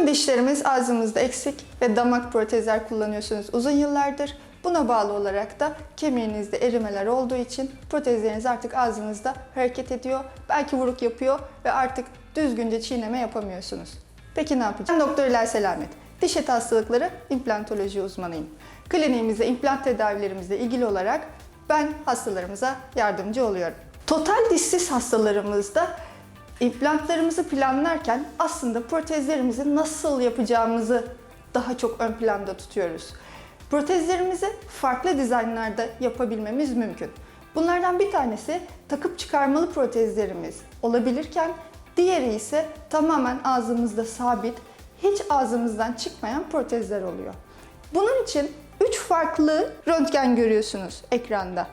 Tüm dişlerimiz ağzımızda eksik ve damak protezler kullanıyorsunuz uzun yıllardır. Buna bağlı olarak da kemiğinizde erimeler olduğu için protezleriniz artık ağzınızda hareket ediyor. Belki vuruk yapıyor ve artık düzgünce çiğneme yapamıyorsunuz. Peki ne yapacağız? Ben Doktor İlay Selamet. Diş eti hastalıkları implantoloji uzmanıyım. Kliniğimizde implant tedavilerimizle ilgili olarak ben hastalarımıza yardımcı oluyorum. Total dişsiz hastalarımızda implantlarımızı planlarken aslında protezlerimizi nasıl yapacağımızı daha çok ön planda tutuyoruz. Protezlerimizi farklı dizaynlarda yapabilmemiz mümkün. Bunlardan bir tanesi takıp çıkarmalı protezlerimiz olabilirken diğeri ise tamamen ağzımızda sabit, hiç ağzımızdan çıkmayan protezler oluyor. Bunun için 3 farklı röntgen görüyorsunuz ekranda.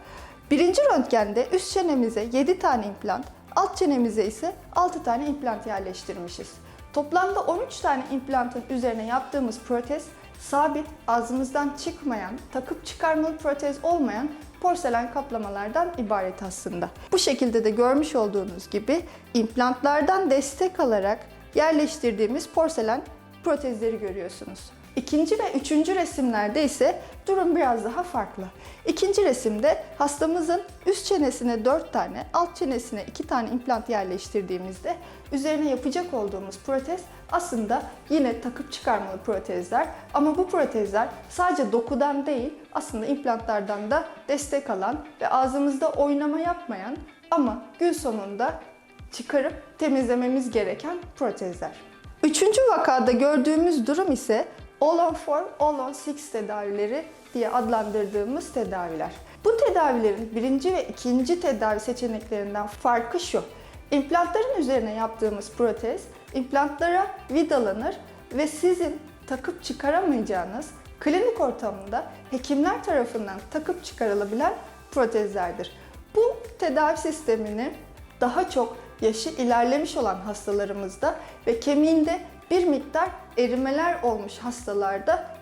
Birinci röntgende üst çenemize 7 tane implant, alt çenemize ise 6 tane implant yerleştirmişiz. Toplamda 13 tane implantın üzerine yaptığımız protez sabit, ağzımızdan çıkmayan, takıp çıkarmalı protez olmayan porselen kaplamalardan ibaret aslında. Bu şekilde de görmüş olduğunuz gibi implantlardan destek alarak yerleştirdiğimiz porselen protezleri görüyorsunuz. İkinci ve üçüncü resimlerde ise durum biraz daha farklı. İkinci resimde hastamızın üst çenesine 4 tane, alt çenesine 2 tane implant yerleştirdiğimizde üzerine yapacak olduğumuz protez aslında yine takıp çıkarmalı protezler ama bu protezler sadece dokudan değil aslında implantlardan da destek alan ve ağzımızda oynama yapmayan ama gün sonunda çıkarıp temizlememiz gereken protezler. Üçüncü vakada gördüğümüz durum ise All on 4, All on 6 tedavileri diye adlandırdığımız tedaviler. Bu tedavilerin birinci ve ikinci tedavi seçeneklerinden farkı şu. İmplantların üzerine yaptığımız protez, implantlara vidalanır ve sizin takıp çıkaramayacağınız klinik ortamında hekimler tarafından takıp çıkarılabilen protezlerdir. Bu tedavi sistemini daha çok yaşı ilerlemiş olan hastalarımızda ve kemiğinde bir miktar erimeler olmuş hastalarda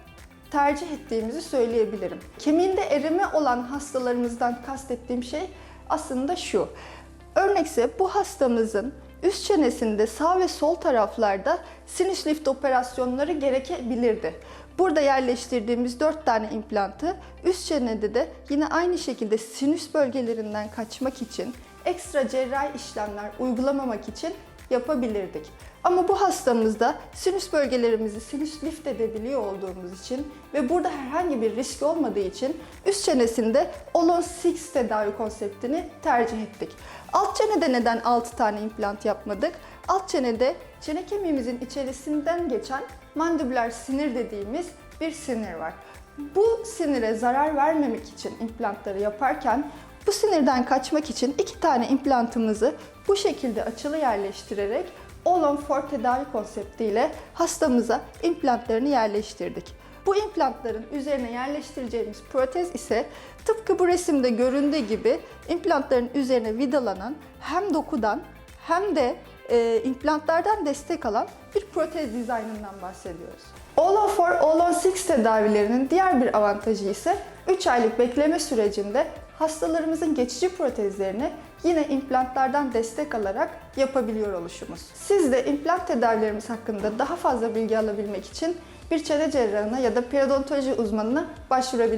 tercih ettiğimizi söyleyebilirim. Kemiğinde erime olan hastalarımızdan kastettiğim şey aslında şu. Örnekse bu hastamızın üst çenesinde sağ ve sol taraflarda sinüs lift operasyonları gerekebilirdi. Burada yerleştirdiğimiz 4 tane implantı üst çenede de yine aynı şekilde sinüs bölgelerinden kaçmak için ekstra cerrahi işlemler uygulamamak için yapabilirdik. Ama bu hastamızda sinüs bölgelerimizi sinüs lift edebiliyor olduğumuz için ve burada herhangi bir risk olmadığı için üst çenesinde Olon 6 tedavi konseptini tercih ettik. Alt çenede neden 6 tane implant yapmadık? Alt çenede çene kemiğimizin içerisinden geçen mandibüler sinir dediğimiz bir sinir var. Bu sinire zarar vermemek için implantları yaparken bu sinirden kaçmak için iki tane implantımızı bu şekilde açılı yerleştirerek All-on 4 tedavi konseptiyle hastamıza implantlarını yerleştirdik. Bu implantların üzerine yerleştireceğimiz protez ise tıpkı bu resimde göründüğü gibi implantların üzerine vidalanan hem dokudan hem de e, implantlardan destek alan bir protez dizaynından bahsediyoruz. All-on 4, All-on 6 tedavilerinin diğer bir avantajı ise 3 aylık bekleme sürecinde hastalarımızın geçici protezlerini yine implantlardan destek alarak yapabiliyor oluşumuz. Siz de implant tedavilerimiz hakkında daha fazla bilgi alabilmek için bir çene cerrahına ya da periodontoloji uzmanına başvurabilirsiniz.